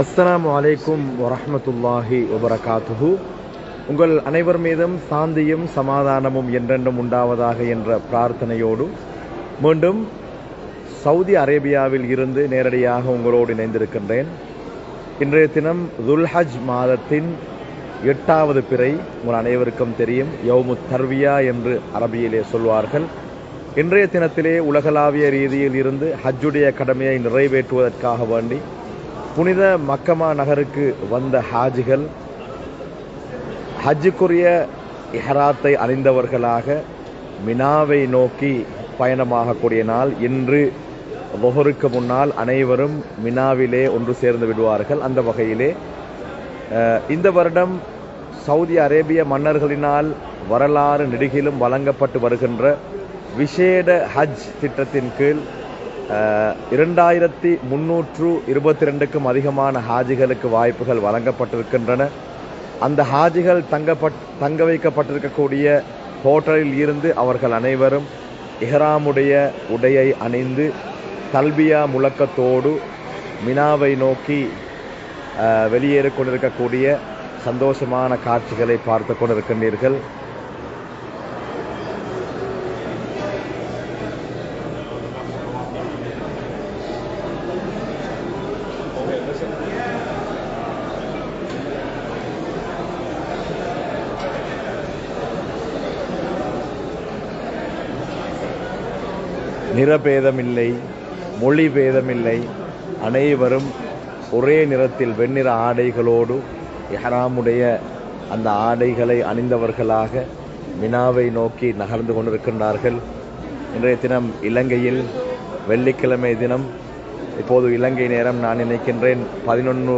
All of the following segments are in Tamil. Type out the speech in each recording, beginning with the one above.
அஸ்லாம் அலைக்கும் வரமத்துல்லாஹி வபரகாத்துஹு. உங்கள் அனைவர் மீதும் சாந்தியும் சமாதானமும் என்றென்றும் உண்டாவதாக என்ற பிரார்த்தனையோடு மீண்டும் சவுதி அரேபியாவில் இருந்து நேரடியாக உங்களோடு இணைந்திருக்கின்றேன். இன்றைய தினம் துல்ஹஜ் மாதத்தின் எட்டாவது பிறை உங்கள் அனைவருக்கும் தெரியும். யௌமு தர்வியா என்று அரபியிலே சொல்வார்கள். இன்றைய தினத்திலே உலகளாவிய ரீதியில் இருந்து ஹஜ்ஜுடைய கடமையை நிறைவேற்றுவதற்காக வேண்டி புனித மக்கமா நகருக்கு வந்த ஹாஜிகள் ஹஜ்ஜுக்குரிய இஹராத்தை அணிந்தவர்களாக மினாவை நோக்கி பயணமாகக்கூடிய நாள் இன்று லொஹருக்கு முன்னால் அனைவரும் மினாவிலே ஒன்று சேர்ந்து விடுவார்கள். அந்த வகையிலே இந்த வருடம் சவுதி அரேபிய மன்னர்களினால் வரலாறு நெடுகிலும் வழங்கப்பட்டு வருகின்ற விசேட ஹஜ் திட்டத்தின் கீழ் இரண்டாயிரத்தி முன்னூற்று இருபத்தி ரெண்டுக்கும் அதிகமான ஹாஜிகளுக்கு வாய்ப்புகள் வழங்கப்பட்டிருக்கின்றன. அந்த ஹாஜிகள் தங்கப்பட் தங்க வைக்கப்பட்டிருக்கக்கூடிய ஹோட்டலில் இருந்து அவர்கள் அனைவரும் இஹ்ராமுடைய உடையை அணிந்து தல்பியா முழக்கத்தோடு மினாவை நோக்கி வெளியேறிக் கொண்டிருக்கக்கூடிய சந்தோஷமான காட்சிகளை பார்த்து கொண்டிருக்கின்றீர்கள். நிறபேதமில்லை மொழி பேதமில்லை அனைவரும் ஒரே நிறத்தில் வெண்ணிற ஆடைகளோடு இஹ்ராமுடைய அந்த ஆடைகளை அணிந்தவர்களாக மினாவை நோக்கி நகர்ந்து கொண்டிருக்கின்றார்கள். இன்றைய தினம் இலங்கையில் வெள்ளிக்கிழமை தினம். இப்போது இலங்கை நேரம் நான் நினைக்கின்றேன் பதினொன்று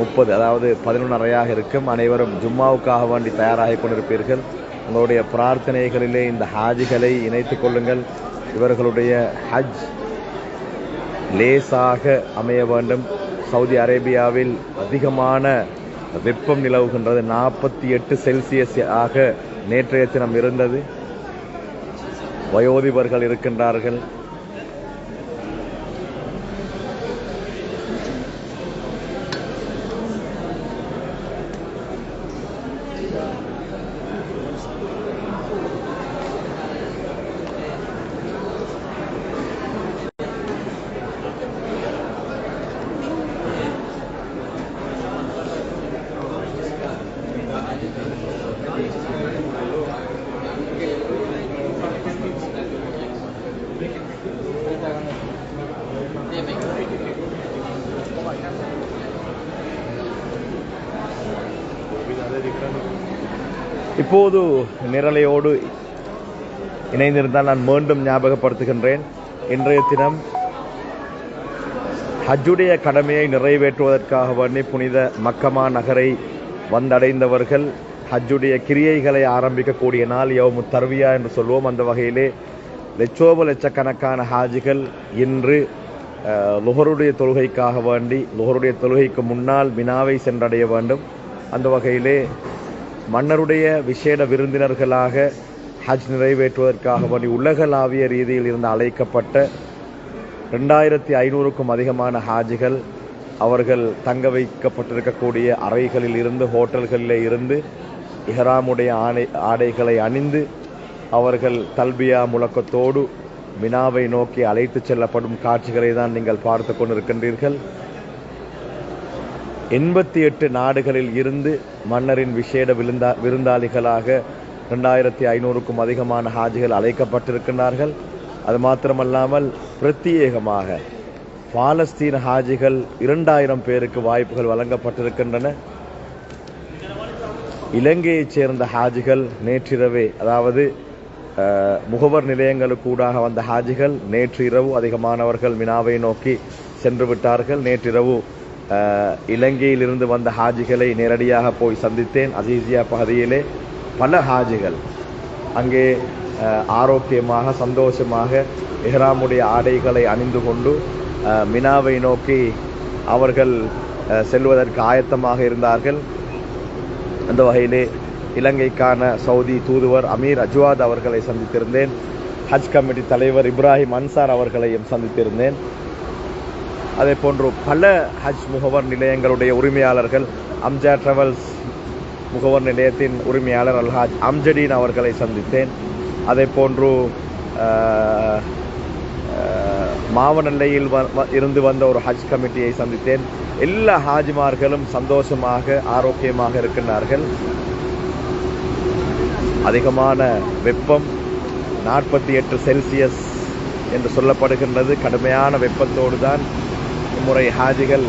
முப்பது அதாவது பதினொன்றரையாக இருக்கும். அனைவரும் ஜும்மாவுக்காக வேண்டி தயாராகி கொண்டிருப்பீர்கள். உங்களுடைய பிரார்த்தனைகளிலே இந்த ஹாஜிகளை இணைத்துக் கொள்ளுங்கள். இவர்களுடைய ஹஜ் லேசாக அமைய வேண்டும். சவுதி அரேபியாவில் அதிகமான வெப்பம் நிலவுகின்றது. நாற்பத்தி எட்டு செல்சியஸ் ஆக நேற்றைய தினம் இருந்தது. வயோதிபர்கள் இருக்கின்றார்கள். இப்போது நிரலையோடு இணைந்திருந்தால் நான் மீண்டும் ஞாபகப்படுத்துகின்றேன். இன்றைய தினம் ஹஜ்ஜுடைய கடமையை நிறைவேற்றுவதற்காக வேண்டி புனித மக்கமா நகரை வந்தடைந்தவர்கள் ஹஜ்ஜுடைய கிரியைகளை ஆரம்பிக்கக்கூடிய நாள் யவுமு தர்வியா என்று சொல்வோம். அந்த வகையிலே லட்சோப லட்சக்கணக்கான ஹாஜிகள் இன்று லுஹருடைய தொழுகைக்காக வேண்டி லுஹருடைய தொழுகைக்கு முன்னால் மினாவை சென்றடைய வேண்டும். அந்த வகையிலே மன்னருடைய விசேட விருந்தினர்களாக ஹஜ் நிறைவேற்றுவதற்காக வேண்டி உலகளாவிய ரீதியில் இருந்து அழைக்கப்பட்ட ரெண்டாயிரத்தி ஐநூறுக்கும் அதிகமான ஹாஜிகள் அவர்கள் தங்க வைக்கப்பட்டிருக்கக்கூடிய அறைகளில் இருந்து ஹோட்டல்களிலே இருந்து இஹ்ராமுடைய ஆடை ஆடைகளை அணிந்து அவர்கள் தல்பியா முழக்கத்தோடு வினாவை நோக்கி அழைத்துச் செல்லப்படும் காட்சிகளை தான் நீங்கள் பார்த்து கொண்டிருக்கின்றீர்கள். எண்பத்தி எட்டு நாடுகளில் இருந்து மன்னரின் விசேட விருந்தா விருந்தாளிகளாக ரெண்டாயிரத்தி ஐநூறுக்கும் அதிகமான ஹாஜிகள் அழைக்கப்பட்டிருக்கின்றார்கள். அது மாத்திரமல்லாமல் பிரத்யேகமாக பாலஸ்தீன ஹாஜிகள் இரண்டாயிரம் பேருக்கு வாய்ப்புகள் வழங்கப்பட்டிருக்கின்றன. இலங்கையைச் சேர்ந்த ஹாஜிகள் நேற்றிரவே அதாவது முகவர் முகவர் நிலையங்களுக்கூடாக வந்த ஹாஜிகள் நேற்று இரவு அதிகமானவர்கள் மினாவை நோக்கி சென்று விட்டார்கள். நேற்றிரவு இலங்கையிலிருந்து வந்த ஹாஜிகளை நேரடியாக போய் சந்தித்தேன் அசீசியா பகுதியிலே பல ஹாஜிகள். அங்கே ஆரோக்கியமாக சந்தோஷமாக எஹ்ராமுடைய ஆடைகளை அணிந்து கொண்டு மினாவை நோக்கி அவர்கள் செல்வதற்கு ஆயத்தமாக இருந்தார்கள். அந்த வகையிலே இலங்கைக்கான சவுதி தூதுவர் அமீர் அஜ்வாத் அவர்களை சந்தித்திருந்தேன். ஹஜ் கமிட்டி தலைவர் இப்ராஹிம் அன்சார் அவர்களையும் சந்தித்திருந்தேன். அதே போன்று பல ஹஜ் முகவர் நிலையங்களுடைய உரிமையாளர்கள் அம்ஜா டிராவல்ஸ் முகவர் நிலையத்தின் உரிமையாளர் அல்ஹாஜ் அம்ஜடீன் அவர்களை சந்தித்தேன். அதே போன்று மாவனல்லையில் இருந்து வந்த ஒரு ஹஜ் கமிட்டியை சந்தித்தேன். எல்லா ஹாஜிமார்களும் சந்தோஷமாக ஆரோக்கியமாக இருக்கின்றார்கள். அதிகமான வெப்பம் நாற்பத்தி எட்டு செல்சியஸ் என்று சொல்லப்படுகின்றது. கடுமையான வெப்பத்தோடு தான் முறை ஹாஜிகள்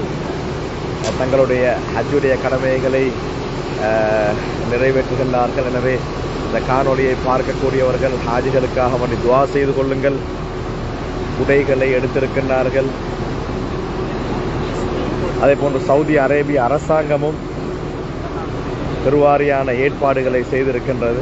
தங்களுடைய ஹஜ்ஜுடைய கடமைகளை நிறைவேற்றுகின்றார்கள். எனவே இந்த காணொலியை பார்க்கக்கூடியவர்கள் ஹாஜிகளுக்காக வேண்டி துவா செய்து கொள்ளுங்கள். உடைகளை எடுத்திருக்கின்றார்கள். அதே போன்று சவுதி அரேபிய அரசாங்கமும் பெருவாரியான ஏற்பாடுகளை செய்திருக்கின்றது.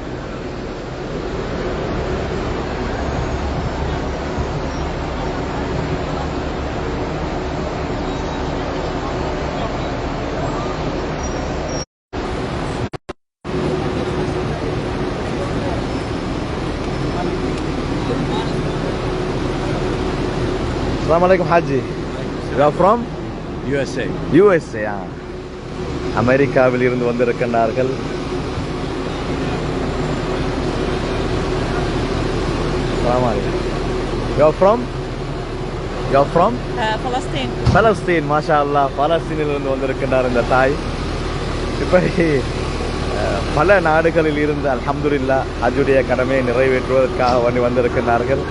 அஸ்ஸலாமு அலைக்கும் ஹாஜி யூ ஃப்ரம் USA. யூஎஸ்ஏ அமெரிக்காவில் இருந்து வந்திருக்கின்றார்கள். You from you from Uh, Palestine. Palestine மாஷா அல்லாஹ் பலஸ்தீனிலிருந்து வந்திருக்கின்றார் இந்த தாய். இப்படி அஹ், பல நாடுகளில் இருந்து அல்ஹம்துலில்லா ஹஜ்ஜுடைய கடமையை நிறைவேற்றுவதற்காக வேண்டி வந்திருக்கின்றார்கள்.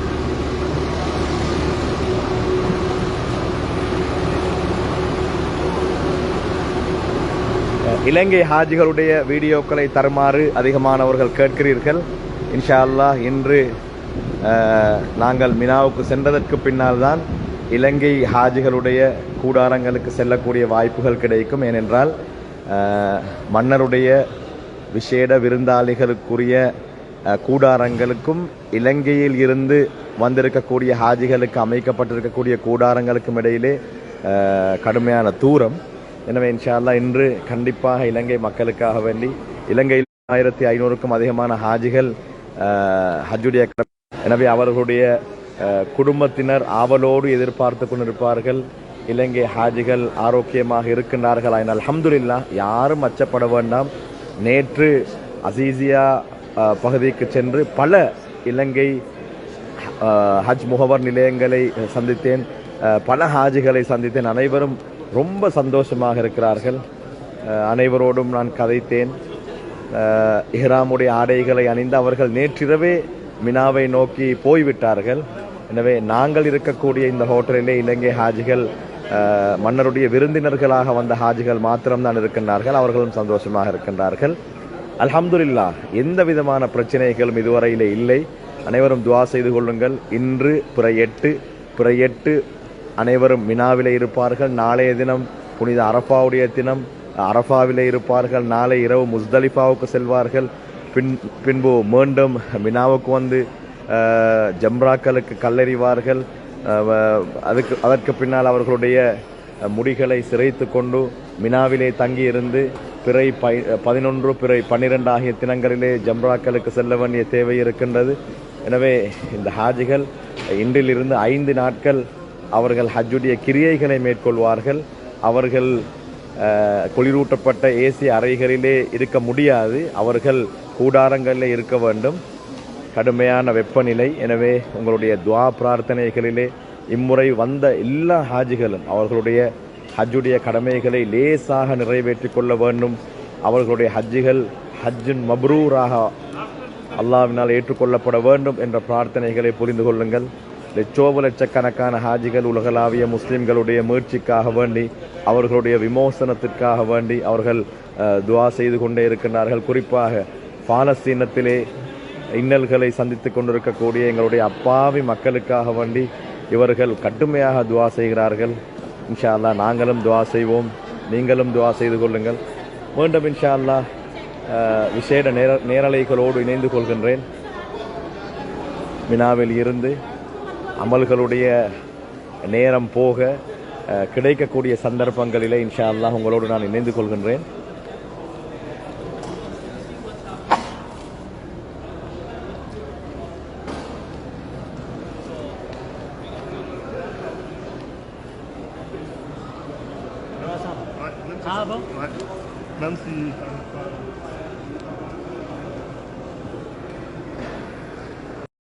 இலங்கை ஹாஜிகளுடைய வீடியோக்களை தருமாறு அதிகமானவர்கள் கேட்கிறீர்கள். இன்ஷா அல்லாஹ் இன்று நாங்கள் மினாவுக்கு சென்றதற்கு பின்னால் தான் இலங்கை ஹாஜிகளுடைய கூடாரங்களுக்கு செல்லக்கூடிய வாய்ப்புகள் கிடைக்கும். ஏனென்றால் மன்னருடைய விசேட விருந்தாளிகளுக்குரிய கூடாரங்களுக்கும் இலங்கையில் இருந்து வந்திருக்கக்கூடிய ஹாஜிகளுக்கு அமைக்கப்பட்டிருக்கக்கூடிய கூடாரங்களுக்கும் இடையிலே கடுமையான தூரம். எனவே இன்ஷா அல்லாஹ் இன்று கண்டிப்பாக இலங்கை மக்களுக்காக வேண்டி இலங்கையில் ஆயிரத்தி ஐநூறுக்கும் அதிகமான ஹாஜிகள் அஹ், ஹஜ்ஜுடைய எனவே அவர்களுடைய குடும்பத்தினர் ஆவலோடு எதிர்பார்த்து கொண்டிருப்பார்கள். இலங்கை ஹாஜிகள் ஆரோக்கியமாக இருக்கின்றார்கள். ஆனால் அல்ஹம்துலில்லா யாரும் அச்சப்பட வேண்டாம். நேற்று அசீசியா பகுதிக்கு சென்று பல இலங்கை ஹஜ் முகவர் நிலையங்களை சந்தித்தேன். பல ஹாஜிகளை சந்தித்தேன். அனைவரும் ரொம்ப சந்தோஷமாக இருக்கிறார்கள். அனைவரோடும் நான் கதைத்தேன். இஹ்ராமுடைய ஆடைகளை அணிந்து அவர்கள் நேற்றிரவே மினாவை நோக்கி போய்விட்டார்கள். எனவே நாங்கள் இருக்கக்கூடிய இந்த ஹோட்டலிலே இலங்கை ஹாஜிகள் மன்னருடைய விருந்தினர்களாக வந்த ஹாஜிகள் மாத்திரம்தான் இருக்கின்றார்கள். அவர்களும் சந்தோஷமாக இருக்கின்றார்கள். அலமதுல்லா எந்த விதமான பிரச்சனைகளும் இதுவரையிலே இல்லை. அனைவரும் துவா செய்து கொள்ளுங்கள். இன்று பிற எட்டு பிற எட்டு அனைவரும் மினாவிலே இருப்பார்கள். நாளைய தினம் புனித அரஃபாவுடைய தினம் அரஃபாவிலே இருப்பார்கள். நாளை இரவு முஸ்தலிஃபாவுக்கு செல்வார்கள். பின் பின்பு மீண்டும் மினாவுக்கு வந்து ஜம்ராக்களுக்கு கல்லெறிவார்கள். அதுக்கு அதற்கு பின்னால் அவர்களுடைய முடிகளை சிறைத்து கொண்டு மினாவிலே தங்கியிருந்து பிறை பை பதினொன்று பிறை பன்னிரெண்டு ஆகிய தினங்களிலே ஜம்ராக்களுக்கு செல்ல வேண்டிய தேவை இருக்கின்றது. எனவே இந்த ஹாஜிகள் இன்றிலிருந்து ஐந்து நாட்கள் அவர்கள் ஹஜ்ஜுடைய கிரியைகளை மேற்கொள்வார்கள். அவர்கள் குளிரூட்டப்பட்ட ஏசி அறைகளிலே இருக்க முடியாது. அவர்கள் கூடாரங்களில் இருக்க வேண்டும். கடுமையான வெப்பநிலை. எனவே உங்களுடைய துவா பிரார்த்தனைகளிலே இம்முறை வந்த எல்லா ஹாஜிகளும் அவர்களுடைய ஹஜ்ஜுடைய கடமைகளை லேசாக நிறைவேற்றி கொள்ள வேண்டும். அவர்களுடைய ஹஜ்ஜிகள் ஹஜ்ஜின் மப்ரூராக அல்லாவினால் ஏற்றுக்கொள்ளப்பட வேண்டும் என்ற பிரார்த்தனைகளை புரிந்து கொள்ளுங்கள். லட்சோப லட்சக்கணக்கான ஹாஜிகள் உலகளாவிய முஸ்லிம்களுடைய முயற்சிக்காக வேண்டி அவர்களுடைய விமோசனத்திற்காக வேண்டி அவர்கள் துவா செய்து கொண்டே இருக்கின்றார்கள். குறிப்பாக பாலஸ்தீனத்திலே இன்னல்களை சந்தித்துக் கொண்டிருக்கக்கூடிய எங்களுடைய அப்பாவி மக்களுக்காக வேண்டி இவர்கள் கடுமையாக துவா செய்கிறார்கள். இன்ஷா அல்லா நாங்களும் துவா செய்வோம். நீங்களும் துவா செய்து கொள்ளுங்கள். மீண்டும் இன்ஷா அல்லா விசேட நேர நேரலைகளோடு இணைந்து கொள்கின்றேன். மினாவில் இருந்து அமல்களுடைய நேரம் போக கிடைக்கக்கூடிய சந்தர்ப்பங்களிலே இன்ஷா அல்லாஹ் உங்களோடு நான் இணைந்து கொள்கின்றேன்.